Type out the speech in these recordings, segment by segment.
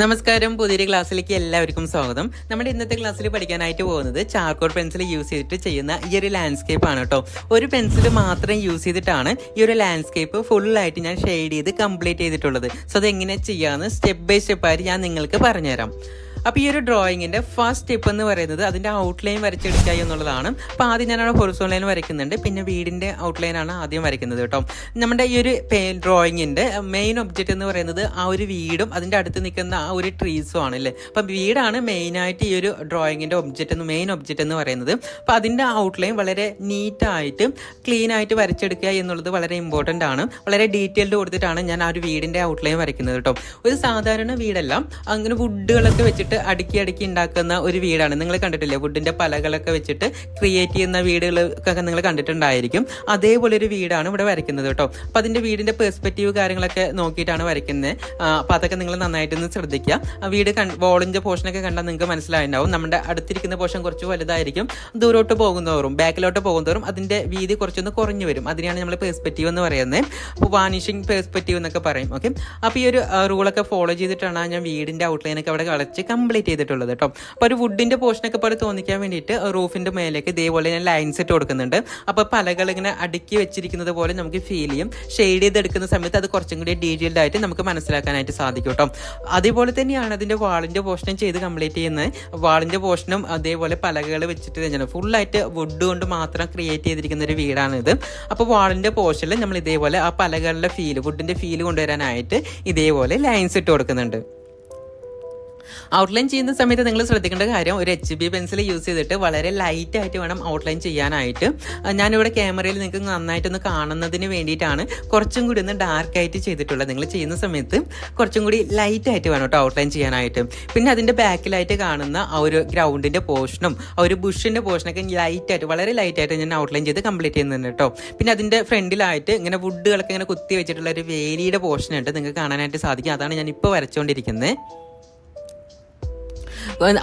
നമസ്കാരം. പുതിയൊരു ക്ലാസ്സിലേക്ക് എല്ലാവർക്കും സ്വാഗതം. നമ്മുടെ ഇന്നത്തെ ക്ലാസ്സിൽ പഠിക്കാനായിട്ട് പോകുന്നത് ചാർക്കോൾ പെൻസിൽ യൂസ് ചെയ്തിട്ട് ചെയ്യുന്ന ഈ ഒരു ലാൻഡ്സ്കേപ്പ് ആണ് കേട്ടോ ഒരു പെൻസിൽ മാത്രം യൂസ് ചെയ്തിട്ടാണ് ഈ ഒരു ലാൻഡ്സ്കേപ്പ് ഫുള്ളായിട്ട് ഞാൻ ഷെയ്ഡ് ചെയ്ത് കംപ്ലീറ്റ് ചെയ്തിട്ടുള്ളത്. സോ അത് എങ്ങനെ ചെയ്യാമെന്ന് സ്റ്റെപ്പ് ബൈ സ്റ്റെപ്പ് ആയിട്ട് ഞാൻ നിങ്ങൾക്ക് പറഞ്ഞുതരാം. അപ്പോൾ ഈ ഒരു ഡ്രോയിങ്ങിന്റെ ഫസ്റ്റ് സ്റ്റെപ്പ് എന്ന് പറയുന്നത് അതിന്റെ ഔട്ട്ലൈൻ വരച്ചെടുക്കുക എന്നുള്ളതാണ്. അപ്പോൾ ആദ്യം ഞാൻ ഞാനവിടെ ഹൊറിസോൺ ലൈൻ വരയ്ക്കുന്നുണ്ട്. പിന്നെ വീടിന്റെ ഔട്ട്ലൈനാണ് ആദ്യം വരയ്ക്കുന്നത് കേട്ടോ. നമ്മുടെ ഈ ഒരു ഡ്രോയിങ്ങിന്റെ മെയിൻ ഒബ്ജക്റ്റ് എന്ന് പറയുന്നത് ആ ഒരു വീടും അതിന്റെ അടുത്ത് നിൽക്കുന്ന ആ ഒരു ട്രീസും ആണ് അല്ലേ അപ്പം വീടാണ് മെയിനായിട്ട് ഈ ഒരു ഡ്രോയിങ്ങിന്റെ ഒബ്ജക്റ്റ് എന്ന് മെയിൻ ഒബ്ജക്റ്റ് എന്ന് പറയുന്നത്. അപ്പോൾ അതിന്റെ ഔട്ട്ലൈൻ വളരെ നീറ്റായിട്ട് ക്ലീൻ ആയിട്ട് വരച്ചെടുക്കുക എന്നുള്ളത് വളരെ ഇമ്പോർട്ടന്റ് ആണ്. വളരെ ഡീറ്റെയിൽഡ് കൊടുത്തിട്ടാണ് ഞാൻ ആ ഒരു വീടിന്റെ ഔട്ട്ലൈൻ വരയ്ക്കുന്നത് കേട്ടോ. ഒരു സാധാരണ വീടല്ല. അങ്ങനെ വുഡുകളൊക്കെ വെച്ചിട്ട് അടുക്കി അടുക്കി ഉണ്ടാക്കുന്ന ഒരു വീടാണ്. നിങ്ങൾ കണ്ടിട്ടില്ലേ? വുഡിന്റെ പലകളൊക്കെ വെച്ചിട്ട് ക്രിയേറ്റ് ചെയ്യുന്ന വീടുകളൊക്കെ നിങ്ങൾ കണ്ടിട്ടുണ്ടായിരിക്കും. അതേപോലെ ഒരു വീടാണ് ഇവിടെ വരയ്ക്കുന്നത് കേട്ടോ. അപ്പോൾ അതിന്റെ വീടിന്റെ പെർസ്പെക്റ്റീവ് കാര്യങ്ങളൊക്കെ നോക്കിയിട്ടാണ് വരയ്ക്കുന്നത്. അപ്പോൾ അതൊക്കെ നിങ്ങൾ നന്നായിട്ടൊന്ന് ശ്രദ്ധിക്കുക. വീട് വോളിന്റെ പോർഷനൊക്കെ കണ്ടാൽ നിങ്ങൾക്ക് മനസ്സിലായിണ്ടാവും നമ്മുടെ അടുത്തിരിക്കുന്ന പോർഷൻ കുറച്ച് വലുതായിരിക്കും. ദൂരോട്ട് പോകുന്നതോറും ബാക്കിലോട്ട് പോകുന്നതോറും അതിന്റെ വീതി കുറച്ചൊന്ന് കുറഞ്ഞു വരും. അതിനെയാണ് നമ്മൾ പെർസ്പെക്റ്റീവ് എന്ന് പറയുന്നത്. അപ്പോൾ വാനിഷിംഗ് പെർസ്പെക്റ്റീവ് എന്നൊക്കെ പറയും. ഓക്കെ അപ്പോൾ ഈ ഒരു റൂളൊക്കെ ഫോളോ ചെയ്തിട്ടാണ് ഞാൻ വീടിന്റെ ഔട്ട്ലൈനൊക്കെ അവിടെ കളച്ച് കംപ്ലീറ്റ് ചെയ്തിട്ടുള്ളത് കേട്ടോ അപ്പോൾ ഒരു വുഡിന്റെ പോർഷനൊക്കെ പോലെ തോന്നിക്കാൻ വേണ്ടിയിട്ട് റൂഫിന്റെ മേലേക്ക് ഇതേപോലെ ഞാൻ ലൈൻസ് ഇട്ട് കൊടുക്കുന്നുണ്ട്. അപ്പോൾ പലകൾ ഇങ്ങനെ അടുക്കി വെച്ചിരിക്കുന്നത് പോലെ നമുക്ക് ഫീൽ ചെയ്യും. ഷെയ്ഡ് ചെയ്തെടുക്കുന്ന സമയത്ത് അത് കുറച്ചും കൂടി ഡീറ്റെയിൽഡ് ആയിട്ട് നമുക്ക് മനസ്സിലാക്കാനായിട്ട് സാധിക്കും കേട്ടോ അതേപോലെ തന്നെയാണ് അതിന്റെ വാളിന്റെ പോർഷനും ചെയ്ത് കംപ്ലീറ്റ് ചെയ്യുന്നത്. വാളിന്റെ പോർഷനും അതേപോലെ പലകൾ വെച്ചിട്ട് തന്നെയാണ്. ഫുള്ളായിട്ട് വുഡ് കൊണ്ട് മാത്രം ക്രിയേറ്റ് ചെയ്തിരിക്കുന്ന ഒരു വീടാണിത്. അപ്പോൾ വാളിന്റെ പോർഷനിൽ നമ്മൾ ഇതേപോലെ ആ പലകളുടെ ഫീൽ വുഡിന്റെ ഫീൽ കൊണ്ടുവരാനായിട്ട് ഇതേപോലെ ലൈൻസ് ഇട്ട് കൊടുക്കുന്നുണ്ട്. ഔട്ട്ലൈൻ ചെയ്യുന്ന സമയത്ത് നിങ്ങൾ ശ്രദ്ധിക്കേണ്ട കാര്യം ഒരു എച്ച് ബി പെൻസിൽ യൂസ് ചെയ്തിട്ട് വളരെ ലൈറ്റ് ആയിട്ട് വേണം ഔട്ട്ലൈൻ ചെയ്യാനായിട്ട്. ഞാനിവിടെ ക്യാമറയിൽ നിങ്ങൾക്ക് നന്നായിട്ടൊന്ന് കാണുന്നതിന് വേണ്ടിയിട്ടാണ് കുറച്ചും കൂടി ഒന്ന് ഡാർക്ക് ആയിട്ട് ചെയ്തിട്ടുള്ളത്. നിങ്ങൾ ചെയ്യുന്ന സമയത്ത് കുറച്ചും കൂടി ലൈറ്റ് ആയിട്ട് വേണം കേട്ടോ ഔട്ട്ലൈൻ ചെയ്യാനായിട്ട്. പിന്നെ അതിന്റെ ബാക്കിലായിട്ട് കാണുന്ന ആ ഒരു ഗ്രൗണ്ടിന്റെ പോർഷനും ആ ഒരു ബുഷിന്റെ പോർഷനൊക്കെ ലൈറ്റായിട്ട് വളരെ ലൈറ്റായിട്ട് ഞാൻ ഔട്ട്ലൈൻ ചെയ്ത് കംപ്ലീറ്റ് ചെയ്യുന്നുണ്ട് കേട്ടോ. പിന്നെ അതിന്റെ ഫ്രണ്ടിലായിട്ട് ഇങ്ങനെ വുഡുകളൊക്കെ ഇങ്ങനെ കുത്തി വെച്ചിട്ടുള്ള ഒരു വേലിയുടെ പോർഷൻ ഉണ്ട് നിങ്ങൾക്ക് കാണാനായിട്ട് സാധിക്കും. അതാണ് ഞാൻ ഇപ്പോൾ വരച്ചുകൊണ്ടിരിക്കുന്നത്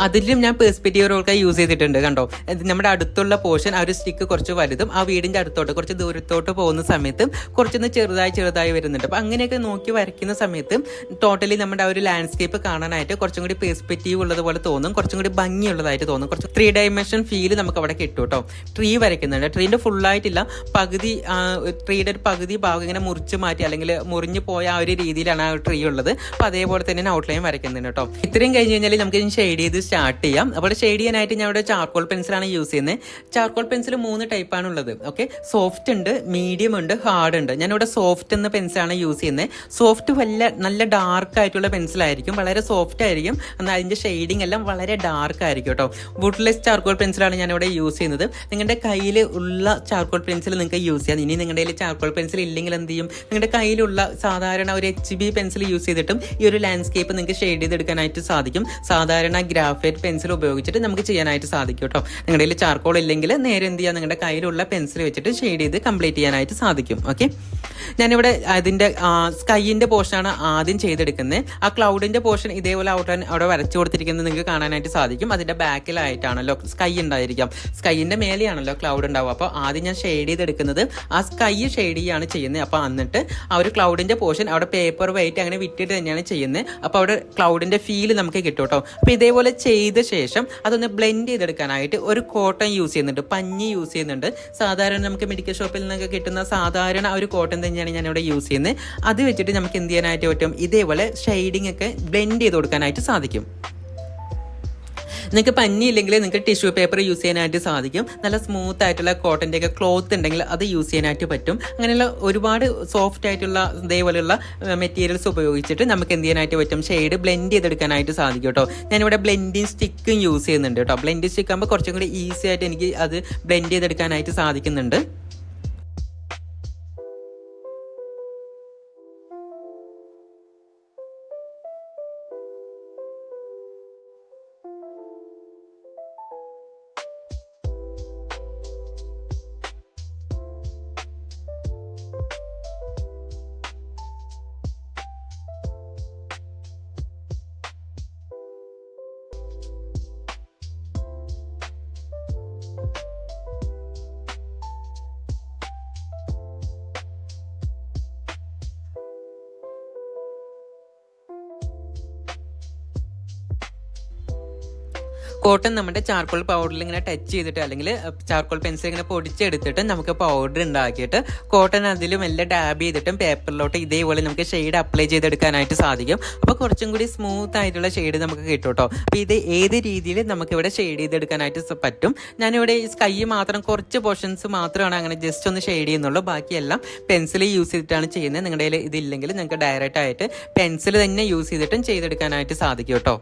അതിലും ഞാൻ പെർസ്പെക്റ്റീവ് റോൾക്കെ യൂസ് ചെയ്തിട്ടുണ്ട് കണ്ടോ? നമ്മുടെ അടുത്തുള്ള പോർഷൻ ആ ഒരു സ്റ്റിക്ക് കുറച്ച് വലുതും ആ വീടിന്റെ അടുത്തോട്ട് കുറച്ച് ദൂരത്തോട്ട് പോകുന്ന സമയത്ത് കുറച്ചൊന്ന് ചെറുതായി ചെറുതായി വരുന്നുണ്ട്. അപ്പോൾ അങ്ങനെയൊക്കെ നോക്കി വരയ്ക്കുന്ന സമയത്ത് ടോട്ടലി നമ്മുടെ ആ ഒരു ലാൻഡ്സ്കേപ്പ് കാണാനായിട്ട് കുറച്ചും കൂടി പെർസ്പെക്റ്റീവ് ഉള്ളതുപോലെ തോന്നും കുറച്ചും കൂടി ഭംഗിയുള്ളതായിട്ട് തോന്നും. കുറച്ച് ത്രീ ഡയമെൻഷൻ ഫീൽ നമുക്ക് അവിടെ കിട്ടും കേട്ടോ. ട്രീ വരയ്ക്കുന്നുണ്ട്. ട്രീന്റെ ഫുള്ളായിട്ടില്ല പകുതി ട്രീയുടെ ഒരു പകുതി ഭാഗം ഇങ്ങനെ മുറിച്ച് മാറ്റി അല്ലെങ്കിൽ മുറിഞ്ഞു പോയ ആ ഒരു രീതിയിലാണ് ആ ട്രീ ഉള്ളത്. അപ്പോൾ അതേപോലെ തന്നെ ഔട്ട്ലൈൻ വരയ്ക്കുന്നുണ്ട് കേട്ടോ. ഇത്രയും കഴിഞ്ഞ് കഴിഞ്ഞാൽ നമുക്ക് ഷെയ്ഡ് ചെയ്ത് സ്റ്റാർട്ട് ചെയ്യാം. അപ്പോൾ ഷെയ്ഡ് ചെയ്യാനായിട്ട് ഞാൻ ഇവിടെ ചാർക്കോൾ പെൻസിലാണ് യൂസ് ചെയ്യുന്നത്. ചാർക്കോൾ പെൻസിൽ മൂന്ന് ടൈപ്പാണ് ഉള്ളത്. ഓക്കെ സോഫ്റ്റ് ഉണ്ട് മീഡിയം ഉണ്ട് ഹാർഡ് ഉണ്ട്. ഞാനിവിടെ സോഫ്റ്റ് എന്ന പെൻസിലാണ് യൂസ് ചെയ്യുന്നത്. സോഫ്റ്റ് വല്ല നല്ല ഡാർക്ക് ആയിട്ടുള്ള പെൻസിലായിരിക്കും വളരെ സോഫ്റ്റ് ആയിരിക്കും. എന്നാൽ അതിന്റെ ഷെയ്ഡിങ് എല്ലാം വളരെ ഡാർക്ക് ആയിരിക്കും കേട്ടോ. വുഡ്ലെസ് ചാർക്കോൾ പെൻസിലാണ് ഞാനിവിടെ യൂസ് ചെയ്യുന്നത്. നിങ്ങളുടെ കയ്യിൽ ഉള്ള ചാർക്കോൾ പെൻസിൽ നിങ്ങൾക്ക് യൂസ് ചെയ്യാം. ഇനി നിങ്ങളുടെ കയ്യിൽ ചാർക്കോൾ പെൻസിൽ ഇല്ലെങ്കിൽ എന്ത് ചെയ്യും? നിങ്ങളുടെ കയ്യിലുള്ള സാധാരണ ഒരു എച്ച് ബി പെൻസിൽ യൂസ് ചെയ്തിട്ടും ഈ ഒരു ലാൻഡ്സ്കേപ്പ് നിങ്ങൾക്ക് ഷെയ്ഡ് ചെയ്തെടുക്കാനായിട്ട് സാധിക്കും. സാധാരണ ഗ്രാഫൈറ്റ് പെൻസിൽ ഉപയോഗിച്ചിട്ട് നമുക്ക് ചെയ്യാനായിട്ട് സാധിക്കും കേട്ടോ നിങ്ങളുടെ കയ്യിൽ ചാർക്കോൾ ഇല്ലെങ്കിൽ നേരെ എന്ത് ചെയ്യാം? നിങ്ങളുടെ കയ്യിലുള്ള പെൻസിൽ വെച്ചിട്ട് ഷെയ്ഡ് ചെയ്ത് കംപ്ലീറ്റ് ചെയ്യാനായിട്ട് സാധിക്കും. ഓക്കെ? ഞാനിവിടെ അതിന്റെ സ്കൈയിന്റെ പോർഷനാണ് ആദ്യം ചെയ്തെടുക്കുന്നത് ആ ക്ലൗഡിന്റെ പോർഷൻ ഇതേപോലെ ഔട്ട് അവിടെ വരച്ചു കൊടുത്തിരിക്കുന്നത് നിങ്ങൾക്ക് കാണാനായിട്ട് സാധിക്കും. അതിന്റെ ബാക്കിലായിട്ടാണല്ലോ സ്കൈ ഉണ്ടായിരിക്കാം. സ്കൈയിന്റെ മേലെയാണല്ലോ ക്ലൗഡ് ഉണ്ടാവുക. അപ്പോൾ ആദ്യം ഞാൻ ഷെയ്ഡ് ചെയ്തെടുക്കുന്നത് ആ സ്കൈ ഷെയ്ഡ് ചെയ്യാണ് ചെയ്യുന്നത് അപ്പോൾ എന്നിട്ട് ആ ഒരു ക്ലൗഡിന്റെ പോർഷൻ അവിടെ പേപ്പർ വെയിറ്റ് അങ്ങനെ വിട്ടിട്ട് തന്നെയാണ് ചെയ്യുന്നത് അപ്പോൾ അവിടെ ക്ലൗഡിന്റെ ഫീൽ നമുക്ക് കിട്ടും കേട്ടോ അപ്പോൾ ഇതേപോലെ ചെയ്ത ശേഷം അതൊന്ന് ബ്ലെൻഡ് ചെയ്തെടുക്കാനായിട്ട് ഒരു കോട്ടൺ യൂസ് ചെയ്യുന്നുണ്ട്. പഞ്ഞി യൂസ് ചെയ്യുന്നുണ്ട്. സാധാരണ നമുക്ക് മെഡിക്കൽ ഷോപ്പിൽ നിന്നൊക്കെ കിട്ടുന്ന സാധാരണ ഒരു കോട്ടൺ തന്നെയാണ് ഞാനിവിടെ യൂസ് ചെയ്യുന്നത് അത് വെച്ചിട്ട് നമുക്ക് എന്ത് ചെയ്യാനായിട്ട് പറ്റും? ഇതേപോലെ ഷെയ്ഡിങ് ഒക്കെ ബ്ലെൻഡ് ചെയ്ത് കൊടുക്കാനായിട്ട് സാധിക്കും. നിങ്ങൾക്ക് പഞ്ഞി ഇല്ലെങ്കിൽ നിങ്ങൾക്ക് ടിഷ്യൂ പേപ്പർ യൂസ് ചെയ്യാനായിട്ട് സാധിക്കും. നല്ല സ്മൂത്ത് ആയിട്ടുള്ള കോട്ടന്റെ ഒക്കെ ക്ലോത്ത് ഉണ്ടെങ്കിൽ അത് യൂസ് ചെയ്യാനായിട്ട് പറ്റും. അങ്ങനെയുള്ള ഒരുപാട് സോഫ്റ്റ് ആയിട്ടുള്ള ഇതേപോലെയുള്ള മെറ്റീരിയൽസ് ഉപയോഗിച്ചിട്ട് നമുക്ക് എന്ത് ചെയ്യാനായിട്ട് പറ്റും? ഷെയ്ഡ് ബ്ലെൻഡ് ചെയ്തെടുക്കാനായിട്ട് സാധിക്കും കേട്ടോ. ഞാനിവിടെ ബ്ലെൻഡിങ് സ്റ്റിക്കും യൂസ് ചെയ്യുന്നുണ്ട് കേട്ടോ. ബ്ലെൻഡിങ് സ്റ്റിക്ക് ആകുമ്പോൾ കുറച്ചും കൂടി ഈസി ആയിട്ട് എനിക്ക് അത് ബ്ലെൻഡ് ചെയ്തെടുക്കാനായിട്ട് സാധിക്കുന്നുണ്ട്. കോട്ടൺ നമ്മുടെ ചാർക്കോൾ പൗഡറിൽ ഇങ്ങനെ ടച്ച് ചെയ്തിട്ട് അല്ലെങ്കിൽ ചാർക്കോൾ പെൻസിൽ ഇങ്ങനെ പൊടിച്ചെടുത്തിട്ട് നമുക്ക് പൗഡർ ഉണ്ടാക്കിയിട്ട് കോട്ടൺ അതിലും എല്ലാം ഡാബ് ചെയ്തിട്ടും പേപ്പറിലോട്ട് ഇതേപോലെ നമുക്ക് ഷെയ്ഡ് അപ്ലൈ ചെയ്തെടുക്കാനായിട്ട് സാധിക്കും. അപ്പോൾ കുറച്ചും കൂടി സ്മൂത്ത് ആയിട്ടുള്ള ഷെയ്ഡ് നമുക്ക് കിട്ടും കേട്ടോ അപ്പോൾ ഇത് ഏത് രീതിയിൽ നമുക്കിവിടെ ഷെയ്ഡ് ചെയ്തെടുക്കാനായിട്ട് പറ്റും? ഞാനിവിടെ ഈ സ്കൈ മാത്രം കുറച്ച് പോർഷൻസ് മാത്രമാണ് അങ്ങനെ ജസ്റ്റ് ഒന്ന് ഷെയ്ഡ് ചെയ്യുന്നുള്ളൂ. ബാക്കിയെല്ലാം പെൻസിൽ യൂസ് ചെയ്തിട്ടാണ് ചെയ്യുന്നത്. നിങ്ങളുടെ ഇതില്ലെങ്കിൽ നിങ്ങൾക്ക് ഡയറക്റ്റ് ആയിട്ട് പെൻസിൽ തന്നെ യൂസ് ചെയ്തിട്ടും ചെയ്തെടുക്കാനായിട്ട് സാധിക്കും കേട്ടോ.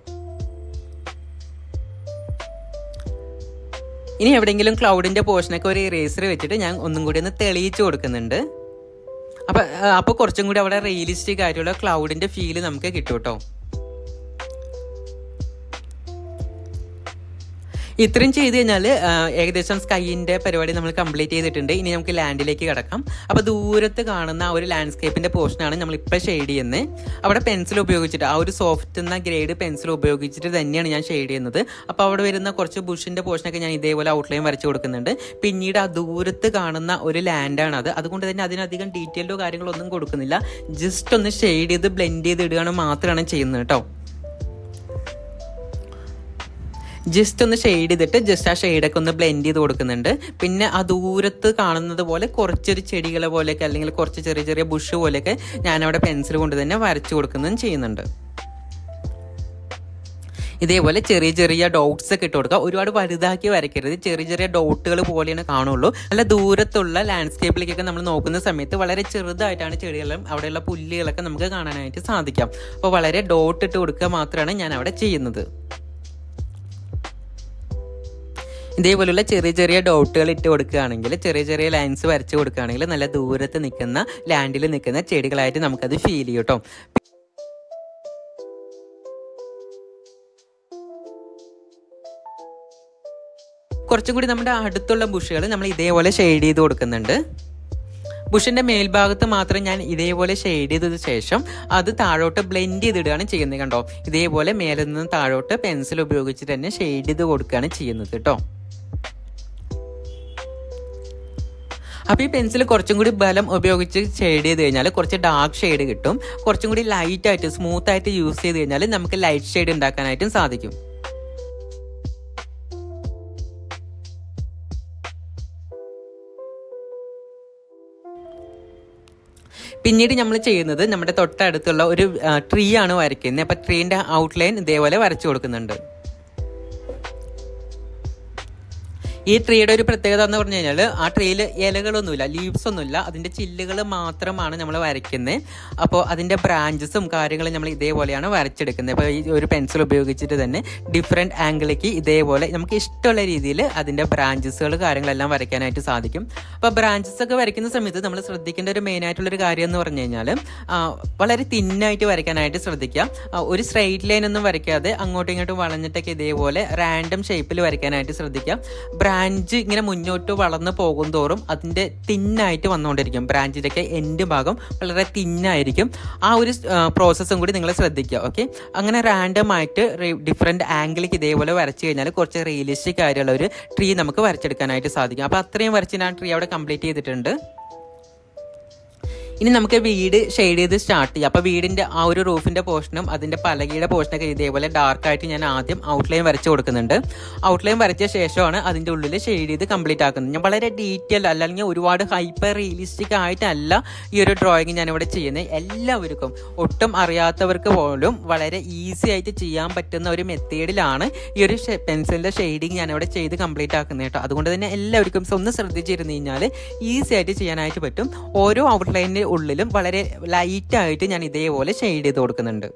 ഇനി എവിടെയെങ്കിലും ക്ലൗഡിന്റെ പോർഷനൊക്കെ ഒരു ഇറേസർ വെച്ചിട്ട് ഞാൻ ഒന്നും കൂടി ഒന്ന് തെളിയിച്ചു കൊടുക്കുന്നുണ്ട്. അപ്പോൾ അപ്പോൾ കുറച്ചും കൂടി അവിടെ റിയലിസ്റ്റിക് ആയിട്ടുള്ള ക്ലൗഡിന്റെ ഫീൽ നമുക്ക് കിട്ടും കേട്ടോ ഇത്രയും ചെയ്ത് കഴിഞ്ഞാൽ ഏകദേശം സ്കൈയിന്റെ പരിപാടി നമ്മൾ കംപ്ലീറ്റ് ചെയ്തിട്ടുണ്ട്. ഇനി നമുക്ക് ലാൻഡിലേക്ക് കിടക്കാം. അപ്പോൾ ദൂരത്ത് കാണുന്ന ആ ഒരു ലാൻഡ്സ്കേപ്പിന്റെ പോർഷനാണ് നമ്മളിപ്പോൾ ഷെയ്ഡ് ചെയ്യുന്നത് അവിടെ പെൻസിൽ ഉപയോഗിച്ചിട്ട് ആ ഒരു സോഫ്റ്റ് എന്ന ഗ്രേഡ് പെൻസിൽ ഉപയോഗിച്ചിട്ട് തന്നെയാണ് ഞാൻ ഷെയ്ഡ് ചെയ്യുന്നത്. അപ്പോൾ അവിടെ വരുന്ന കുറച്ച് ബുഷിന്റെ പോർഷനൊക്കെ ഞാൻ ഇതേപോലെ ഔട്ട്ലൈൻ വരച്ച് കൊടുക്കുന്നുണ്ട്. പിന്നീട് ആ ദൂരത്ത് കാണുന്ന ഒരു ലാൻഡാണ് അത്. അതുകൊണ്ട് തന്നെ അതിനധികം ഡീറ്റെയിൽഡോ കാര്യങ്ങളോ ഒന്നും കൊടുക്കുന്നില്ല. ജസ്റ്റ് ഒന്ന് ഷെയ്ഡ് ചെയ്ത് ബ്ലെൻഡ് ചെയ്ത് ഇടുകയാണ് മാത്രമാണ് ചെയ്യുന്നത് കേട്ടോ. ജസ്റ്റ് ഒന്ന് ഷെയ്ഡ് ചെയ്തിട്ട് ജസ്റ്റ് ആ ഷെയ്ഡൊക്കെ ഒന്ന് ബ്ലെൻഡ് ചെയ്ത് കൊടുക്കുന്നുണ്ട്. പിന്നെ ആ ദൂരത്ത് കാണുന്നത് പോലെ കുറച്ചൊരു ചെടികളെ പോലെയൊക്കെ അല്ലെങ്കിൽ കുറച്ച് ചെറിയ ചെറിയ ബുഷ് പോലെയൊക്കെ ഞാനവിടെ പെൻസിൽ കൊണ്ട് തന്നെ വരച്ചു കൊടുക്കുന്നതും ചെയ്യുന്നുണ്ട്. ഇതേപോലെ ചെറിയ ചെറിയ ഡോട്ട്സ് ഒക്കെ ഇട്ട് കൊടുക്കുക. ഒരുപാട് വലുതാക്കി വരയ്ക്കരുത്. ചെറിയ ചെറിയ ഡോട്ടുകൾ പോലെയാണ് കാണുള്ളൂ. നല്ല ദൂരത്തുള്ള ലാൻഡ്സ്കേപ്പിലേക്കൊക്കെ നമ്മൾ നോക്കുന്ന സമയത്ത് വളരെ ചെറുതായിട്ടാണ് ചെടികളും അവിടെയുള്ള പുല്ലുകളൊക്കെ നമുക്ക് കാണാനായിട്ട് സാധിക്കാം. അപ്പോൾ വളരെ ഡോട്ട് ഇട്ട് കൊടുക്കുക മാത്രമാണ് ഞാൻ അവിടെ ചെയ്യുന്നത്. ഇതേപോലുള്ള ചെറിയ ചെറിയ ഡോട്ടുകൾ ഇട്ട് കൊടുക്കുകയാണെങ്കിൽ ചെറിയ ചെറിയ ലൈൻസ് വരച്ച് കൊടുക്കുകയാണെങ്കിൽ നല്ല ദൂരത്ത് നിൽക്കുന്ന ലാൻഡിൽ നിൽക്കുന്ന ചെടികളായിട്ട് നമുക്കത് ഫീൽ ചെയ്യും കേട്ടോ കുറച്ചും കൂടി നമ്മുടെ അടുത്തുള്ള ബുഷുകൾ നമ്മൾ ഇതേപോലെ ഷെയ്ഡ് ചെയ്ത് കൊടുക്കുന്നുണ്ട്. ബുഷിന്റെ മേൽഭാഗത്ത് മാത്രം ഞാൻ ഇതേപോലെ ഷെയ്ഡ് ചെയ്തത് ശേഷം അത് താഴോട്ട് ബ്ലെൻഡ് ചെയ്തിടുകയാണ് ചെയ്യുന്നത് കണ്ടോ? ഇതേപോലെ മേലെ നിന്ന് താഴോട്ട് പെൻസിൽ ഉപയോഗിച്ച് തന്നെ ഷെയ്ഡ് ചെയ്ത് കൊടുക്കുകയാണ് ചെയ്യുന്നത് കേട്ടോ അപ്പോൾ ഈ പെൻസിൽ കുറച്ചും കൂടി ബലം ഉപയോഗിച്ച് ഷെയ്ഡ് ചെയ്ത് കഴിഞ്ഞാൽ കുറച്ച് ഡാർക്ക് ഷെയ്ഡ് കിട്ടും. കുറച്ചും കൂടി ലൈറ്റ് ആയിട്ട് സ്മൂത്ത് ആയിട്ട് യൂസ് ചെയ്ത് കഴിഞ്ഞാൽ നമുക്ക് ലൈറ്റ് ഷെയ്ഡ് ഉണ്ടാക്കാനായിട്ടും സാധിക്കും. പിന്നീട് നമ്മൾ ചെയ്യുന്നത് നമ്മുടെ തൊട്ടടുത്തുള്ള ഒരു ട്രീ ആണ് വരയ്ക്കുന്നത്. അപ്പോൾ ട്രീന്റെ ഔട്ട്ലൈൻ ഇതേപോലെ വരച്ചു കൊടുക്കുന്നുണ്ട്. ഈ ട്രീയുടെ ഒരു പ്രത്യേകത എന്ന് പറഞ്ഞു കഴിഞ്ഞാൽ ആ ട്രീയിൽ ഇലകളൊന്നുമില്ല ലീവ്സ് ഒന്നുമില്ല. അതിന്റെ ചില്ലുകൾ മാത്രമാണ് നമ്മൾ വരയ്ക്കുന്നത് അപ്പോൾ അതിന്റെ ബ്രാഞ്ചസും കാര്യങ്ങളും നമ്മൾ ഇതേപോലെയാണ് വരച്ചെടുക്കുന്നത്. അപ്പോൾ ഈ ഒരു പെൻസിൽ ഉപയോഗിച്ചിട്ട് തന്നെ ഡിഫറെന്റ് ആംഗിളിലേക്ക് ഇതേപോലെ നമുക്ക് ഇഷ്ടമുള്ള രീതിയിൽ അതിന്റെ ബ്രാഞ്ചസുകൾ കാര്യങ്ങളെല്ലാം വരയ്ക്കാനായിട്ട് സാധിക്കും. അപ്പോൾ ബ്രാഞ്ചസ് ഒക്കെ വരയ്ക്കുന്ന സമയത്ത് നമ്മൾ ശ്രദ്ധിക്കേണ്ട ഒരു മെയിനായിട്ടുള്ളൊരു കാര്യം എന്ന് പറഞ്ഞു കഴിഞ്ഞാൽ വളരെ തിന്നായിട്ട് വരയ്ക്കാനായിട്ട് ശ്രദ്ധിക്കുക. ഒരു സ്ട്രെയിറ്റ് ലൈൻ ഒന്നും വരയ്ക്കാതെ അങ്ങോട്ടും ഇങ്ങോട്ടും വളഞ്ഞിട്ടൊക്കെ ഇതേപോലെ റാൻഡം ഷേപ്പിൽ വരയ്ക്കാനായിട്ട് ശ്രദ്ധിക്കുക. ബ്രാഞ്ച് ഇങ്ങനെ മുന്നോട്ട് വളർന്ന് പോകും തോറും അതിന്റെ തിന്നായിട്ട് വന്നുകൊണ്ടിരിക്കും. ബ്രാഞ്ചിന്റെയൊക്കെ എൻഡ് ഭാഗം വളരെ തിന്നായിരിക്കും. ആ ഒരു പ്രോസസ്സും കൂടി നിങ്ങൾ ശ്രദ്ധിക്കുക ഓക്കെ അങ്ങനെ റാൻഡം ആയിട്ട് ഡിഫറെന്റ് ആംഗിളിലേക്ക് ഇതേപോലെ വരച്ച് കഴിഞ്ഞാൽ കുറച്ച് റിയലിസ്റ്റിക് ആയിട്ടുള്ള ഒരു ട്രീ നമുക്ക് വരച്ചെടുക്കാനായിട്ട് സാധിക്കും. അപ്പോൾ അത്രയും വരച്ച് ഞാൻ ട്രീ അവിടെ കംപ്ലീറ്റ് ചെയ്തിട്ടുണ്ട്. ഇനി നമുക്ക് വീട് ഷെയ്ഡ് ചെയ്ത് സ്റ്റാർട്ട് ചെയ്യാം. അപ്പോൾ വീടിന്റെ ആ ഒരു റൂഫിന്റെ പോർഷനും അതിന്റെ പലകയുടെ പോർഷനൊക്കെ ഇതേപോലെ ഡാർക്കായിട്ട് ഞാൻ ആദ്യം ഔട്ട്ലൈൻ വരച്ച് കൊടുക്കുന്നുണ്ട്. ഔട്ട്ലൈൻ വരച്ച ശേഷമാണ് അതിന്റെ ഉള്ളിൽ ഷെയ്ഡ് ചെയ്ത് കംപ്ലീറ്റ് ആക്കുന്നത്. ഞാൻ വളരെ ഡീറ്റെയിൽ അല്ല അല്ലെങ്കിൽ ഒരുപാട് ഹൈപ്പർ റിയലിസ്റ്റിക് ആയിട്ടല്ല ഈ ഒരു ഡ്രോയിങ് ഞാനിവിടെ ചെയ്യുന്നത്. എല്ലാവർക്കും ഒട്ടും അറിയാത്തവർക്ക് പോലും വളരെ ഈസി ആയിട്ട് ചെയ്യാൻ പറ്റുന്ന ഒരു മെത്തേഡിലാണ് ഈ ഒരു പെൻസിലിന്റെ ഷെയ്ഡിങ് ഞാനിവിടെ ചെയ്ത് കംപ്ലീറ്റ് ആക്കുന്നത് കേട്ടോ. അതുകൊണ്ട് തന്നെ എല്ലാവർക്കും ഒന്ന് ശ്രദ്ധിച്ചിരുന്നു കഴിഞ്ഞാൽ ഈസി ആയിട്ട് ചെയ്യാനായിട്ട് പറ്റും. ഓരോ ഔട്ട്ലൈനിന്റെ ഉള്ളിലും വളരെ ലൈറ്റായിട്ട് ഞാൻ ഇതേപോലെ ഷെയ്ഡ് ചെയ്ത് കൊടുക്കുന്നുണ്ട്.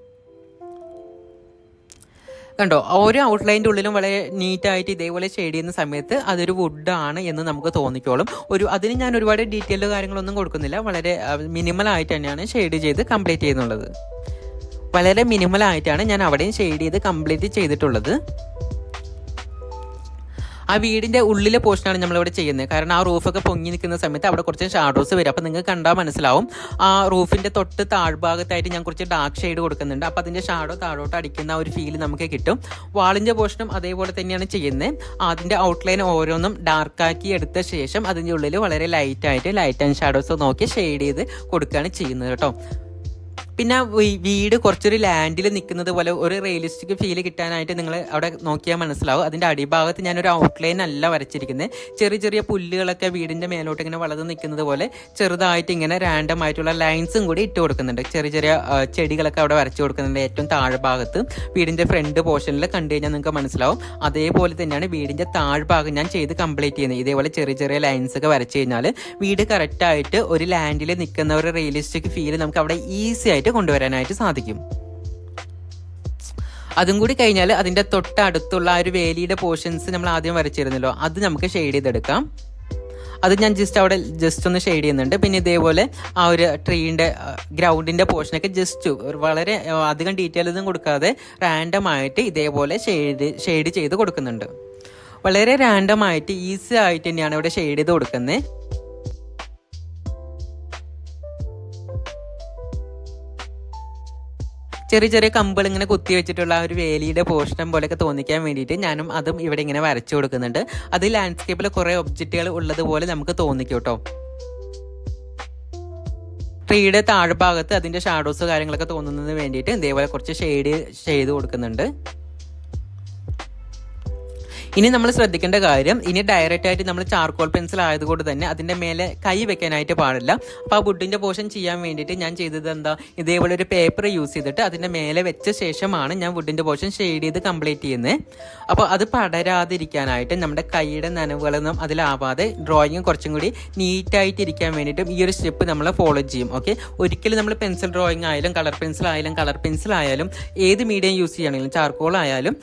കണ്ടോ ഓരോ ഔട്ട്ലൈന്റെ ഉള്ളിലും വളരെ നീറ്റായിട്ട് ഇതേപോലെ ഷെയ്ഡ് ചെയ്യുന്ന സമയത്ത് അതൊരു വുഡാണ് എന്ന് നമുക്ക് തോന്നിക്കോളും. ഒരു അതിന് ഞാൻ ഒരുപാട് ഡീറ്റെയിൽ കാര്യങ്ങളൊന്നും കൊടുക്കുന്നില്ല. വളരെ മിനിമൽ ആയിട്ട് തന്നെയാണ് ഷെയ്ഡ് ചെയ്ത് കംപ്ലീറ്റ് ചെയ്യുന്നുള്ളത്. വളരെ മിനിമൽ ആയിട്ടാണ് ഞാൻ അവിടെയും ഷെയ്ഡ് ചെയ്ത് കംപ്ലീറ്റ് ചെയ്തിട്ടുള്ളത്. ആ വീടിന്റെ ഉള്ളിലെ പോർഷനാണ് നമ്മളിവിടെ ചെയ്യുന്നത്. കാരണം ആ റൂഫൊക്കെ പൊങ്ങി നിൽക്കുന്ന സമയത്ത് അവിടെ കുറച്ച് ഷാഡോസ് വരും. അപ്പോൾ നിങ്ങൾക്ക് കണ്ടാൽ മനസ്സിലാവും. ആ റൂഫിന്റെ തൊട്ട് താഴ്ഭാഗത്തായിട്ട് ഞാൻ കുറച്ച് ഡാർക്ക് ഷെയ്ഡ് കൊടുക്കുന്നുണ്ട്. അപ്പോൾ അതിന്റെ ഷാഡോ താഴോട്ട് അടിക്കുന്ന ഒരു ഫീൽ നമുക്ക് കിട്ടും. വാളിന്റെ പോർഷനും അതേപോലെ തന്നെയാണ് ചെയ്യുന്നത്. അതിന്റെ ഔട്ട്ലൈൻ ഓരോന്നും ഡാർക്കാക്കി എടുത്ത ശേഷം അതിന്റെ ഉള്ളിൽ വളരെ ലൈറ്റായിട്ട് ലൈറ്റ് ആൻഡ് ഷാഡോസ് നോക്കി ഷെയ്ഡ് ചെയ്ത് കൊടുക്കുകയാണ് ചെയ്യുന്നത് കേട്ടോ. പിന്നെ വീട് കുറച്ചൊരു ലാൻഡിൽ നിൽക്കുന്നത് പോലെ ഒരു റിയലിസ്റ്റിക് ഫീൽ കിട്ടാനായിട്ട് നിങ്ങൾ അവിടെ നോക്കിയാൽ മനസ്സിലാവും. അതിന്റെ അടിഭാഗത്ത് ഞാനൊരു ഔട്ട്ലൈൻ അല്ല വരച്ചിരിക്കുന്നത്. ചെറിയ ചെറിയ പുല്ലുകളൊക്കെ വീടിന്റെ മേലോട്ട് ഇങ്ങനെ വളർന്ന് നിൽക്കുന്നത് പോലെ ചെറുതായിട്ട് ഇങ്ങനെ റാൻഡം ആയിട്ടുള്ള ലൈൻസും കൂടി ഇട്ട് കൊടുക്കുന്നുണ്ട്. ചെറിയ ചെറിയ ചെടികളൊക്കെ അവിടെ വരച്ചു കൊടുക്കുന്നുണ്ട് ഏറ്റവും താഴ്ഭാഗത്ത്. വീടിന്റെ ഫ്രണ്ട് പോർഷനിൽ കണ്ടു കഴിഞ്ഞാൽ നിങ്ങൾക്ക് മനസ്സിലാവും. അതേപോലെ തന്നെയാണ് വീടിന്റെ താഴ്ഭാഗം ഞാൻ ചെയ്ത് കംപ്ലീറ്റ് ചെയ്യുന്നത്. ഇതേപോലെ ചെറിയ ചെറിയ ലൈൻസ് ഒക്കെ വരച്ച് കഴിഞ്ഞാൽ വീട് കറക്റ്റായിട്ട് ഒരു ലാൻഡിൽ നിൽക്കുന്ന ഒരു റിയലിസ്റ്റിക് ഫീൽ നമുക്ക് അവിടെ ഈസി ആയിട്ട് കൊണ്ടുവരാനായിട്ട് സാധിക്കും. അതും കൂടി കഴിഞ്ഞാൽ അതിന്റെ തൊട്ടടുത്തുള്ള ആ ഒരു വേലിയുടെ പോർഷൻസ് നമ്മൾ ആദ്യം വരച്ചിരുന്നല്ലോ അത് നമുക്ക് ഷെയ്ഡ് ചെയ്തെടുക്കാം. അത് ഞാൻ ജസ്റ്റ് അവിടെ ജസ്റ്റ് ഒന്ന് ഷെയ്ഡ് ചെയ്യുന്നുണ്ട്. പിന്നെ ഇതേപോലെ ആ ഒരു ട്രീന്റെ ഗ്രൗണ്ടിന്റെ പോർഷനൊക്കെ ജസ്റ്റ് വളരെ അധികം ഡീറ്റെയിൽ ഒന്നും കൊടുക്കാതെ റാൻഡം ആയിട്ട് ഇതേപോലെ ഷെയ്ഡ് ഷെയ്ഡ് ചെയ്ത് കൊടുക്കുന്നുണ്ട്. വളരെ റാൻഡം ആയിട്ട് ഈസി ആയിട്ട് തന്നെയാണ് ഇവിടെ ഷെയ്ഡ് ചെയ്ത് കൊടുക്കുന്നത് ചെറിയ ചെറിയ കമ്പുകൾ ഇങ്ങനെ കുത്തി വെച്ചിട്ടുള്ള ആ ഒരു വേലിയുടെ പോഷണം പോലെയൊക്കെ തോന്നിക്കാൻ വേണ്ടിയിട്ട് ഞാനും അതും ഇവിടെ ഇങ്ങനെ വരച്ചു കൊടുക്കുന്നുണ്ട്. അത് ലാൻഡ്സ്കേപ്പിൽ കുറേ ഒബ്ജക്റ്റുകൾ ഉള്ളതുപോലെ നമുക്ക് തോന്നിക്കും കേട്ടോ ട്രീയുടെ താഴ്ഭാഗത്ത് അതിന്റെ ഷാഡോസ് കാര്യങ്ങളൊക്കെ തോന്നുന്നതിന് വേണ്ടിയിട്ട് ഇതേപോലെ കുറച്ച് ഷെയ്ഡ് ചെയ്ത് കൊടുക്കുന്നുണ്ട്. ഇനി നമ്മൾ ശ്രദ്ധിക്കേണ്ട കാര്യം ഇനി ഡയറക്റ്റ് ആയിട്ട് നമ്മൾ ചാർക്കോൾ പെൻസിൽ ആയതുകൊണ്ട് തന്നെ അതിന്റെ മേലെ കൈ വെക്കാനായിട്ട് പാടില്ല. അപ്പോൾ ആ വുഡിന്റെ പോർഷൻ ചെയ്യാൻ വേണ്ടിയിട്ട് ഞാൻ ചെയ്തത് എന്താ? ഇതേപോലെ ഒരു പേപ്പർ യൂസ് ചെയ്തിട്ട് അതിന്റെ മേലെ വെച്ച ശേഷമാണ് ഞാൻ വുഡിന്റെ പോർഷൻ ഷെയ്ഡ് ചെയ്ത് കംപ്ലീറ്റ് ചെയ്യുന്നത് അപ്പോൾ അത് പടരാതിരിക്കാനായിട്ട് നമ്മുടെ കൈയുടെ നനവുകളൊന്നും അതിലാവാതെ ഡ്രോയിങ് കുറച്ചും കൂടി നീറ്റായിട്ട് ഇരിക്കാൻ വേണ്ടിയിട്ടും ഈ ഒരു സ്റ്റെപ്പ് നമ്മൾ ഫോളോ ചെയ്യും. ഓക്കെ ഒരിക്കലും നമ്മൾ പെൻസിൽ ഡ്രോയിങ് ആയാലും കളർ പെൻസിൽ ആയാലും കളർ പെൻസിൽ ആയാലും ഏത് മീഡിയം യൂസ് ചെയ്യുകയാണെങ്കിലും ചാർക്കോൾ ആയാലും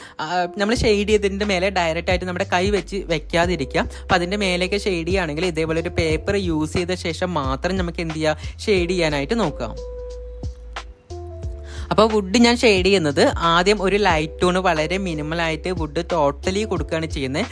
നമ്മൾ ഷെയ്ഡ് ചെയ്തതിന്റെ മേലെ ഡയറക്റ്റ് ആയിട്ട് നമ്മുടെ കൈ വെച്ച് വെക്കാതിരിക്കുക. അപ്പം അതിന്റെ മേലേക്ക് ഷെയ്ഡ് ചെയ്യുകയാണെങ്കിൽ ഇതേപോലെ ഒരു പേപ്പർ യൂസ് ചെയ്ത ശേഷം മാത്രം നമുക്ക് എന്ത് ചെയ്യുക? ഷെയ്ഡ് ചെയ്യാനായിട്ട് നോക്കാം അപ്പോൾ വുഡ് ഞാൻ ഷെയ്ഡ് ചെയ്യുന്നത് ആദ്യം ഒരു ലൈറ്റ് ടൂണ് വളരെ മിനിമലായിട്ട് വുഡ് ടോട്ടലി കൊടുക്കുകയാണ് ചെയ്യുന്നത്.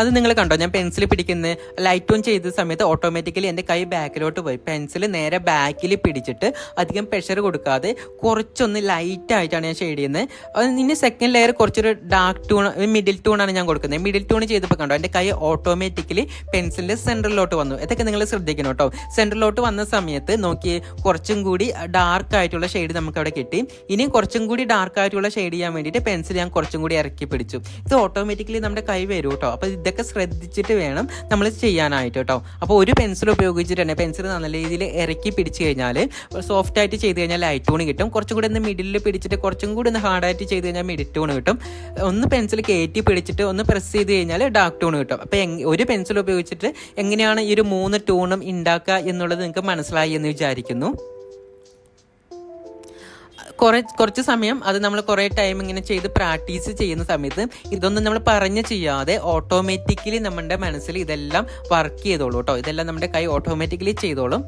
അത് നിങ്ങൾ കണ്ടോ? ഞാൻ പെൻസിൽ പിടിക്കുന്ന ലൈറ്റ് ടൂൺ ചെയ്ത സമയത്ത് ഓട്ടോമാറ്റിക്കലി എന്റെ കൈ ബാക്കിലോട്ട് പോയി. പെൻസിൽ നേരെ ബാക്കിൽ പിടിച്ചിട്ട് അധികം പ്രഷർ കൊടുക്കാതെ കുറച്ചൊന്ന് ലൈറ്റായിട്ടാണ് ഞാൻ ഷെയ്ഡ് ചെയ്യുന്നത്. ഇനി സെക്കൻഡ് ലെയർ കുറച്ചൊരു ഡാർക്ക് ടൂൺ മിഡിൽ ടൂണാണ് ഞാൻ കൊടുക്കുന്നത്. മിഡിൽ ടൂൺ ചെയ്തപ്പോൾ കണ്ടോ? എന്റെ കൈ ഓട്ടോമാറ്റിക്കലി പെൻസിലിന്റെ സെന്ററിലോട്ട് വന്നു. ഇതൊക്കെ നിങ്ങൾ ശ്രദ്ധിക്കണം കേട്ടോ. സെന്ററിലോട്ട് വന്ന സമയത്ത് നോക്കി കുറച്ചും കൂടി ഡാർക്ക് ആയിട്ടുള്ള ഷെയ്ഡ് നമുക്ക് അവിടെ കിട്ടി. ഇനി കുറച്ചും കൂടി ഡാർക്ക് ആയിട്ടുള്ള ഷെയ്ഡ് ചെയ്യാൻ വേണ്ടിയിട്ട് പെൻസിൽ ഞാൻ കുറച്ചും കൂടി ഇറക്കി പിടിച്ചു. ഇത് ഓട്ടോമാറ്റിക്കലി നമ്മുടെ കൈ വരും കേട്ടോ അപ്പോൾ ഇതൊക്കെ ശ്രദ്ധിച്ചിട്ട് വേണം നമ്മൾ ചെയ്യാനായിട്ട് കേട്ടോ അപ്പോൾ ഒരു പെൻസിൽ ഉപയോഗിച്ചിട്ട് തന്നെ പെൻസിൽ നല്ല രീതിയിൽ ഇറക്കി പിടിച്ചു കഴിഞ്ഞാൽ സോഫ്റ്റ് ആയിട്ട് ചെയ്ത് കഴിഞ്ഞാൽ ലൈറ്റ് ടൂൺ കിട്ടും. കുറച്ചും കൂടി ഒന്ന് മിഡിലിൽ പിടിച്ചിട്ട് കുറച്ചും കൂടി ഒന്ന് ഹാർഡായിട്ട് ചെയ്ത് കഴിഞ്ഞാൽ മിഡിൽ ടൂൺ കിട്ടും. ഒന്ന് പെൻസിൽ കയറ്റി പിടിച്ചിട്ട് ഒന്ന് പ്രസ് ചെയ്ത് കഴിഞ്ഞാൽ ഡാർക്ക് ടൂൺ കിട്ടും. അപ്പോൾ ഒരു പെൻസിൽ ഉപയോഗിച്ചിട്ട് എങ്ങനെയാണ് ഈ ഒരു മൂന്ന് ടൂണും ഉണ്ടാക്കുക എന്നുള്ളത് നിങ്ങൾക്ക് മനസ്സിലായി എന്ന് വിചാരിക്കുന്നു. കുറെ കുറച്ച് സമയം അത് നമ്മൾ കുറേ ടൈം ഇങ്ങനെ ചെയ്ത് പ്രാക്ടീസ് ചെയ്യുന്ന സമയത്ത് ഇതൊന്നും നമ്മൾ പറഞ്ഞ് ചെയ്യാതെ ഓട്ടോമാറ്റിക്കലി നമ്മുടെ മനസ്സിൽ ഇതെല്ലാം വർക്ക് ചെയ്തോളൂ കേട്ടോ. ഇതെല്ലാം നമ്മുടെ കൈ ഓട്ടോമാറ്റിക്കലി ചെയ്തോളും.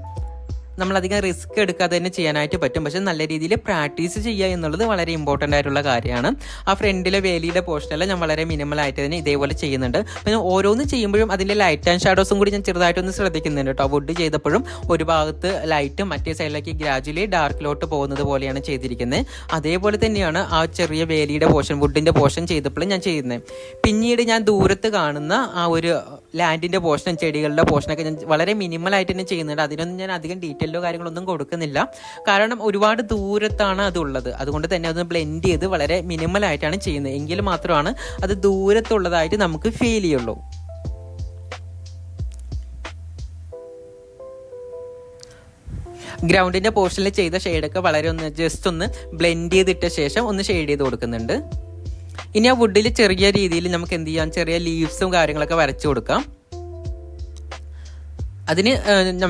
നമ്മളധികം റിസ്ക് എടുക്കാതെ തന്നെ ചെയ്യാനായിട്ട് പറ്റും. പക്ഷെ നല്ല രീതിയിൽ പ്രാക്ടീസ് ചെയ്യുക എന്നുള്ളത് വളരെ ഇമ്പോർട്ടന്റ് ആയിട്ടുള്ള കാര്യമാണ്. ആ ഫ്രണ്ടിലെ വേലിയുടെ പോർഷനെല്ലാം ഞാൻ വളരെ മിനിമൽ ആയിട്ട് തന്നെ ഇതേപോലെ ചെയ്യുന്നുണ്ട്. പിന്നെ ഓരോന്ന് ചെയ്യുമ്പോഴും അതിന്റെ ലൈറ്റ് ആൻഡ് ഷാഡോസും കൂടി ഞാൻ ചെറുതായിട്ടൊന്ന് ശ്രദ്ധിക്കുന്നുണ്ട് കേട്ടോ വുഡ് ചെയ്തപ്പോഴും ഒരു ഭാഗത്ത് ലൈറ്റും മറ്റേ സൈഡിലേക്ക് ഗ്രാജുവലി ഡാർക്കിലോട്ട് പോകുന്നത് പോലെയാണ് ചെയ്തിരിക്കുന്നത് അതേപോലെ തന്നെയാണ് ആ ചെറിയ വേലിയുടെ പോർഷൻ വുഡിന്റെ പോർഷൻ ചെയ്തപ്പോഴും ഞാൻ ചെയ്യുന്നത് പിന്നീട് ഞാൻ ദൂരത്ത് കാണുന്ന ആ ഒരു ലാൻഡിന്റെ പോർഷൻ ചെടികളുടെ പോർഷനൊക്കെ ഞാൻ വളരെ മിനിമലായിട്ട് തന്നെ ചെയ്യുന്നുണ്ട്. അതിനൊന്നും ഞാൻ അധികം ഡീറ്റെയിലോ കാര്യങ്ങളൊന്നും കൊടുക്കുന്നില്ല. കാരണം ഒരുപാട് ദൂരത്താണ് അതുള്ളത് അതുകൊണ്ട് തന്നെ അത് ബ്ലെൻഡ് ചെയ്ത് വളരെ മിനിമലായിട്ടാണ് ചെയ്യുന്നത്. എങ്കിൽ മാത്രമാണ് അത് ദൂരത്തുള്ളതായിട്ട് നമുക്ക് ഫീൽ ചെയ്യുള്ളൂ. ഗ്രൗണ്ടിന്റെ പോർഷനിൽ ചെയ്ത ഷെയ്ഡൊക്കെ വളരെ ഒന്ന് ജസ്റ്റ് ഒന്ന് ബ്ലെൻഡ് ചെയ്തിട്ട ശേഷം ഒന്ന് ഷെയ്ഡ് ചെയ്ത് കൊടുക്കുന്നുണ്ട്. ഇനി ആ വുഡിൽ ചെറിയ രീതിയിൽ നമുക്ക് എന്ത് ചെയ്യാം? ചെറിയ ലീവ്സും കാര്യങ്ങളൊക്കെ വരച്ചു കൊടുക്കാം. അതിന്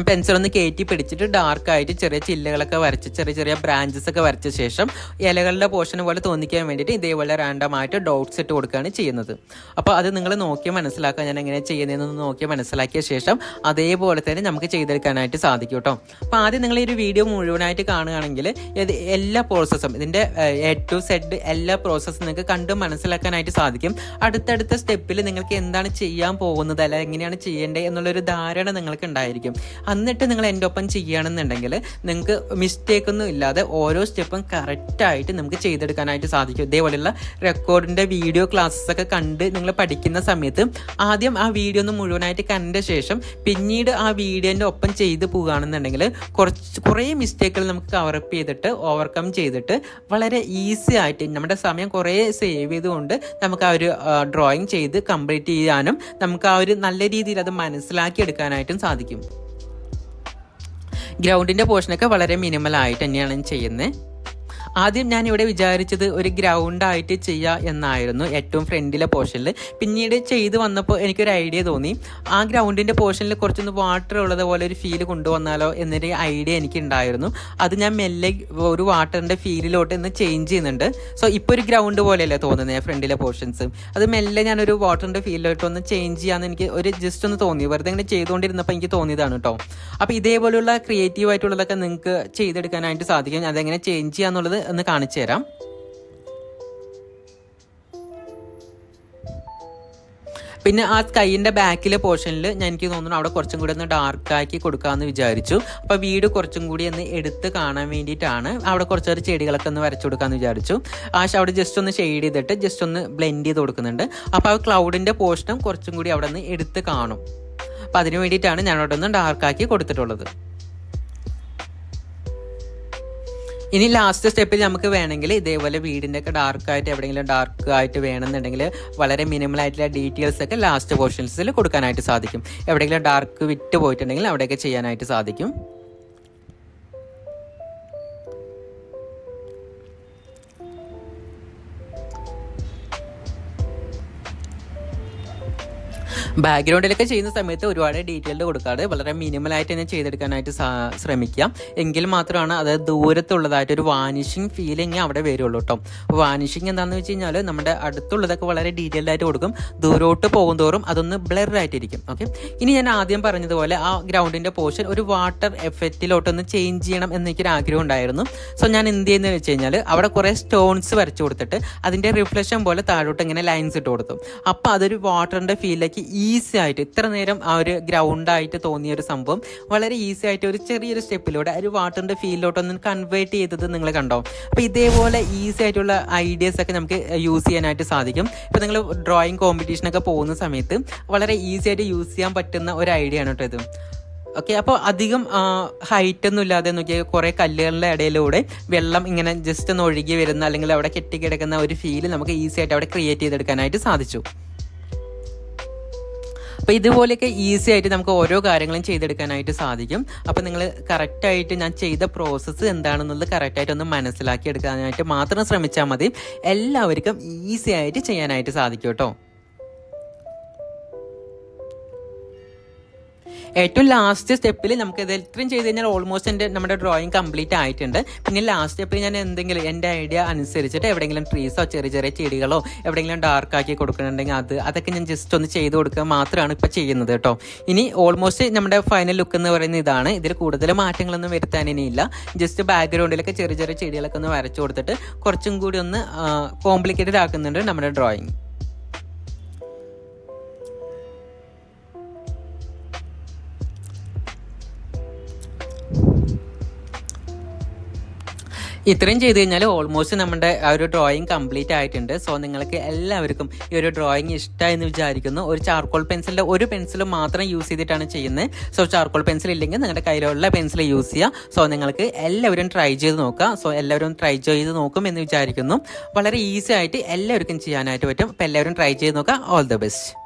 പെൻസിൽ ഒന്ന് കയറ്റി പിടിച്ചിട്ട് ഡാർക്കായിട്ട് ചെറിയ ചില്ലകളൊക്കെ വരച്ച് ചെറിയ ചെറിയ ബ്രാഞ്ചസ് ഒക്കെ വരച്ച ശേഷം ഇലകളുടെ പോർഷൻ പോലെ തോന്നിക്കാൻ വേണ്ടിയിട്ട് ഇതേപോലെ റാൻഡമായിട്ട് ഡോട്ട്സ് ഇട്ട് കൊടുക്കുകയാണ് ചെയ്യുന്നത്. അപ്പോൾ അത് നിങ്ങൾ നോക്കി മനസ്സിലാക്കുക. ഞാൻ എങ്ങനെ ചെയ്യുന്നതെന്ന് നോക്കി മനസ്സിലാക്കിയ ശേഷം അതേപോലെ തന്നെ നമുക്ക് ചെയ്തെടുക്കാനായിട്ട് സാധിക്കും കേട്ടോ അപ്പോൾ ആദ്യം നിങ്ങൾ ഈ ഒരു വീഡിയോ മുഴുവനായിട്ട് കാണുകയാണെങ്കിൽ എല്ലാ പ്രോസസ്സും ഇതിന്റെ എ ടു സെഡ് എല്ലാ പ്രോസസ്സും നിങ്ങൾക്ക് കണ്ട് മനസ്സിലാക്കാനായിട്ട് സാധിക്കും. അടുത്തടുത്ത സ്റ്റെപ്പിൽ നിങ്ങൾക്ക് എന്താണ് ചെയ്യാൻ പോകുന്നത് അല്ല എങ്ങനെയാണ് ചെയ്യേണ്ടത് എന്നുള്ളൊരു ധാരണ നിങ്ങൾക്ക് ഉണ്ടായിരിക്കും. എന്നിട്ട് നിങ്ങൾ എന്റെ ഒപ്പം ചെയ്യുകയാണെന്നുണ്ടെങ്കിൽ നിങ്ങൾക്ക് മിസ്റ്റേക്ക് ഒന്നും ഇല്ലാതെ ഓരോ സ്റ്റെപ്പും കറക്റ്റായിട്ട് നമുക്ക് ചെയ്തെടുക്കാനായിട്ട് സാധിക്കും. ഇതേപോലെയുള്ള റെക്കോർഡിന്റെ വീഡിയോ ക്ലാസ്സസ് ഒക്കെ കണ്ട് നിങ്ങൾ പഠിക്കുന്ന സമയത്ത് ആദ്യം ആ വീഡിയോ ഒന്ന് മുഴുവനായിട്ട് കണ്ട ശേഷം പിന്നീട് ആ വീഡിയോന്റെ ഒപ്പം ചെയ്ത് പോകുകയാണെന്നുണ്ടെങ്കിൽ കുറച്ച് കുറേ മിസ്റ്റേക്കുകൾ നമുക്ക് കവറപ്പ് ചെയ്തിട്ട് ഓവർകം ചെയ്തിട്ട് വളരെ ഈസി ആയിട്ട് നമ്മുടെ സമയം കുറേ സേവ് ചെയ്തുകൊണ്ട് നമുക്ക് ആ ഒരു ഡ്രോയിങ് ചെയ്ത് കംപ്ലീറ്റ് ചെയ്യാനും നമുക്ക് ആ ഒരു നല്ല രീതിയിൽ അത് മനസ്സിലാക്കി എടുക്കാനായിട്ടും സാധിക്കും. ഗ്രൗണ്ടിന്റെ പോർഷനൊക്കെ വളരെ മിനിമൽ ആയിട്ട് തന്നെയാണ് ചെയ്യുന്നത്. ആദ്യം ഞാൻ ഇവിടെ വിചാരിച്ചത് ഒരു ഗ്രൗണ്ട് ആയിട്ട് ചെയ്യുക എന്നായിരുന്നു ഏറ്റവും ഫ്രണ്ടിലെ പോർഷനിൽ പിന്നീട് ചെയ്ത് വന്നപ്പോൾ എനിക്കൊരു ഐഡിയ തോന്നി. ആ ഗ്രൗണ്ടിന്റെ പോർഷനിൽ കുറച്ചൊന്ന് വാട്ടർ ഉള്ളത് പോലെ ഒരു ഫീൽ കൊണ്ടുവന്നാലോ എന്നൊരു ഐഡിയ എനിക്ക് ഉണ്ടായിരുന്നു അത് ഞാൻ മെല്ലെ ഒരു വാട്ടറിന്റെ ഫീലിലോട്ട് ഇന്ന് ചേഞ്ച് ചെയ്യുന്നുണ്ട്. സോ ഇപ്പോൾ ഒരു ഗ്രൗണ്ട് പോലെയല്ലേ തോന്നുന്നത് ഫ്രണ്ടിലെ പോർഷൻസ് അത് മെല്ലെ ഞാനൊരു വാട്ടറിന്റെ ഫീലിലോട്ട് ഒന്ന് ചേഞ്ച് ചെയ്യാമെന്ന് എനിക്ക് ഒരു ജസ്റ്റ് ഒന്ന് തോന്നി. വെറുതെ ഇങ്ങനെ ചെയ്തുകൊണ്ടിരുന്നപ്പോൾ എനിക്ക് തോന്നിയതാണ് കേട്ടോ അപ്പോൾ ഇതേപോലെയുള്ള ക്രിയേറ്റീവ് ആയിട്ടുള്ളതൊക്കെ നിങ്ങൾക്ക് ചെയ്തെടുക്കാനായിട്ട് സാധിക്കും. അതെങ്ങനെ ചേഞ്ച് ചെയ്യാന്നുള്ളത് ഒന്ന് കാണിച്ചു തരാം. പിന്നെ ആ കൈയിന്റെ ബാക്കിലെ പോർഷനിൽ ഞാൻ എനിക്ക് തോന്നുന്നു അവിടെ കുറച്ചും കൂടി ഒന്ന് ഡാർക്കാക്കി കൊടുക്കാമെന്ന് വിചാരിച്ചു. അപ്പോൾ വീട് കുറച്ചും കൂടി ഒന്ന് എടുത്ത് കാണാൻ വേണ്ടിയിട്ടാണ് അവിടെ കുറച്ചൊരു ചെടികളൊക്കെ ഒന്ന് വരച്ചു കൊടുക്കാമെന്ന് വിചാരിച്ചു. ആശ അവിടെ ജസ്റ്റ് ഒന്ന് ഷെയ്ഡ് ചെയ്തിട്ട് ജസ്റ്റ് ഒന്ന് ബ്ലെൻഡ് ചെയ്ത് കൊടുക്കുന്നുണ്ട്. അപ്പോൾ ആ ക്ലൗഡിന്റെ പോർഷനും കുറച്ചും കൂടി അവിടെ നിന്ന് എടുത്ത് കാണും. അപ്പോൾ അതിന് വേണ്ടിയിട്ടാണ് ഞാൻ അവിടെ ഒന്ന് ഡാർക്കാക്കി കൊടുത്തിട്ടുള്ളത്. ഇനി ലാസ്റ്റ് സ്റ്റെപ്പിൽ നമുക്ക് വേണമെങ്കിൽ ഇതേപോലെ വീടിന്റെ ഒക്കെ ഡാർക്ക് ആയിട്ട് എവിടെയെങ്കിലും ഡാർക്ക് ആയിട്ട് വേണമെന്നുണ്ടെങ്കിൽ വളരെ മിനിമം ആയിട്ടുള്ള ഡീറ്റെയിൽസ് ഒക്കെ ലാസ്റ്റ് പോർഷൻസിൽ കൊടുക്കാനായിട്ട് സാധിക്കും. എവിടെയെങ്കിലും ഡാർക്ക് വിറ്റ് പോയിട്ടുണ്ടെങ്കിൽ അവിടെയൊക്കെ ചെയ്യാനായിട്ട് സാധിക്കും. ബാക്ക്ഗ്രൗണ്ടിലൊക്കെ ചെയ്യുന്ന സമയത്ത് ഒരുപാട് ഡീറ്റെയിൽഡ് കൊടുക്കാതെ വളരെ മിനിമലായിട്ട് തന്നെ ചെയ്തെടുക്കാനായിട്ട് ശ്രമിക്കുക. എങ്കിൽ മാത്രമാണ് അത് ദൂരത്തുള്ളതായിട്ട് ഒരു വാനിഷിങ് ഫീലിംഗ് അവിടെ വരുള്ളൂ കേട്ടോ വാനിഷിങ് എന്താണെന്ന് വെച്ച് കഴിഞ്ഞാൽ നമ്മുടെ അടുത്തുള്ളതൊക്കെ വളരെ ഡീറ്റെയിൽഡ് ആയിട്ട് കൊടുക്കും. ദൂരോട്ട് പോകും തോറും അതൊന്ന് ബ്ലർ ആയിട്ടിരിക്കും. ഓക്കെ? ഇനി ഞാൻ ആദ്യം പറഞ്ഞതുപോലെ ആ ഗ്രൗണ്ടിന്റെ പോർഷൻ ഒരു വാട്ടർ എഫക്റ്റിലോട്ടൊന്ന് ചേഞ്ച് ചെയ്യണം എന്നെനിക്കൊരു ആഗ്രഹം ഉണ്ടായിരുന്നു. സോ ഞാൻ എന്ത് ചെയ്യുന്നത് വെച്ച് കഴിഞ്ഞാൽ അവിടെ കുറേ സ്റ്റോൺസ് വരച്ചു കൊടുത്തിട്ട് അതിന്റെ റിഫ്ലക്ഷൻ പോലെ താഴോട്ട് ഇങ്ങനെ ലൈൻസ് ഇട്ട് കൊടുത്തു. അപ്പോൾ അതൊരു വാട്ടറിന്റെ ഫീലിലേക്ക് ഈസി ആയിട്ട് ഇത്ര നേരം ആ ഒരു ഗ്രൗണ്ടായിട്ട് തോന്നിയ ഒരു സംഭവം വളരെ ഈസി ആയിട്ട് ഒരു ചെറിയൊരു സ്റ്റെപ്പിലൂടെ ഒരു വാട്ടറിന്റെ ഫീലിലോട്ടൊന്ന് കൺവേർട്ട് ചെയ്തത് നിങ്ങൾ കണ്ടോ? അപ്പോൾ ഇതേപോലെ ഈസി ആയിട്ടുള്ള ഐഡിയാസ് ഒക്കെ നമുക്ക് യൂസ് ചെയ്യാനായിട്ട് സാധിക്കും. ഇപ്പോൾ നിങ്ങൾ ഡ്രോയിങ് കോമ്പറ്റീഷനൊക്കെ പോകുന്ന സമയത്ത് വളരെ ഈസി ആയിട്ട് യൂസ് ചെയ്യാൻ പറ്റുന്ന ഒരു ഐഡിയ ആണ് കേട്ടോ ഇത്. ഓക്കെ അപ്പോൾ അധികം ഹൈറ്റ് ഒന്നും ഇല്ലാതെ നോക്കിയാൽ കുറേ കല്ലുകളുടെ ഇടയിലൂടെ വെള്ളം ഇങ്ങനെ ജസ്റ്റ് ഒന്ന് ഒഴുകി വരുന്ന അല്ലെങ്കിൽ അവിടെ കെട്ടിക്കിടക്കുന്ന ഒരു ഫീൽ നമുക്ക് ഈസി ആയിട്ട് അവിടെ ക്രിയേറ്റ് ചെയ്തെടുക്കാനായിട്ട് സാധിച്ചു. അപ്പോൾ ഇതുപോലെയൊക്കെ ഈസി ആയിട്ട് നമുക്ക് ഓരോ കാര്യങ്ങളും ചെയ്തെടുക്കാനായിട്ട് സാധിക്കും. അപ്പോൾ നിങ്ങൾ കറക്റ്റായിട്ട് ഞാൻ ചെയ്ത പ്രോസസ്സ് എന്താണെന്നുള്ളത് കറക്റ്റായിട്ട് ഒന്ന് മനസ്സിലാക്കി എടുക്കാനായിട്ട് മാത്രം ശ്രമിച്ചാൽ മതി. എല്ലാവർക്കും ഈസി ആയിട്ട് ചെയ്യാനായിട്ട് സാധിക്കും കേട്ടോ. ഏറ്റവും ലാസ്റ്റ് സ്റ്റെപ്പിൽ നമുക്ക് ഇത് ഇത്രയും ചെയ്ത് കഴിഞ്ഞാൽ ഓൾമോസ്റ്റ് എന്റെ നമ്മുടെ ഡ്രോയിങ് കംപ്ലീറ്റ് ആയിട്ടുണ്ട്. പിന്നെ ലാസ്റ്റ് സ്റ്റെപ്പിൽ ഞാൻ എന്തെങ്കിലും എന്റെ ഐഡിയ അനുസരിച്ചിട്ട് എവിടെയെങ്കിലും ട്രീസോ ചെറിയ ചെറിയ ചെടികളോ എവിടെയെങ്കിലും ഡാർക്കാക്കി കൊടുക്കുന്നുണ്ടെങ്കിൽ അത് അതൊക്കെ ഞാൻ ജസ്റ്റ് ഒന്ന് ചെയ്ത് കൊടുക്കുക മാത്രമാണ് ഇപ്പോൾ ചെയ്യുന്നത് കേട്ടോ. ഇനി ഓൾമോസ്റ്റ് നമ്മുടെ ഫൈനൽ ലുക്ക് എന്ന് പറയുന്ന ഇതാണ്. ഇതിൽ കൂടുതൽ മാറ്റങ്ങളൊന്നും വരുത്താൻ ഇനിയില്ല ജസ്റ്റ് ബാക്ക്ഗ്രൗണ്ടിലൊക്കെ ചെറിയ ചെറിയ ചെടികളൊക്കെ ഒന്ന് വരച്ചു കൊടുത്തിട്ട് കുറച്ചും കൂടി ഒന്ന് കോംപ്ലിക്കേറ്റഡ് ആക്കുന്നുണ്ട് നമ്മുടെ ഡ്രോയിങ് ഇത്രയും ചെയ്ത് കഴിഞ്ഞാൽ ഓൾമോസ്റ്റ് നമ്മുടെ ആ ഒരു ഡ്രോയിങ് കംപ്ലീറ്റ് ആയിട്ടുണ്ട്. സോ നിങ്ങൾക്ക് എല്ലാവർക്കും ഈ ഒരു ഡ്രോയിങ് ഇഷ്ടമായി എന്ന് വിചാരിക്കുന്നു. ഒരു ചാർക്കോൾ പെൻസിലിന്റെ ഒരു പെൻസിൽ മാത്രം യൂസ് ചെയ്തിട്ടാണ് ചെയ്യുന്നത് സോ ചാർക്കോൾ പെൻസിൽ ഇല്ലെങ്കിൽ നിങ്ങളുടെ കയ്യിലുള്ള പെൻസിൽ യൂസ് ചെയ്യുക സോ നിങ്ങൾക്ക് എല്ലാവരും ട്രൈ ചെയ്ത് നോക്കുക സോ എല്ലാവരും ട്രൈ ചെയ്ത് നോക്കും എന്ന് വിചാരിക്കുന്നു. വളരെ ഈസി ആയിട്ട് എല്ലാവർക്കും ചെയ്യാനായിട്ട് പറ്റും. അപ്പോൾ എല്ലാവരും ട്രൈ ചെയ്ത് നോക്കുക ഓൾ ദ ബെസ്റ്റ്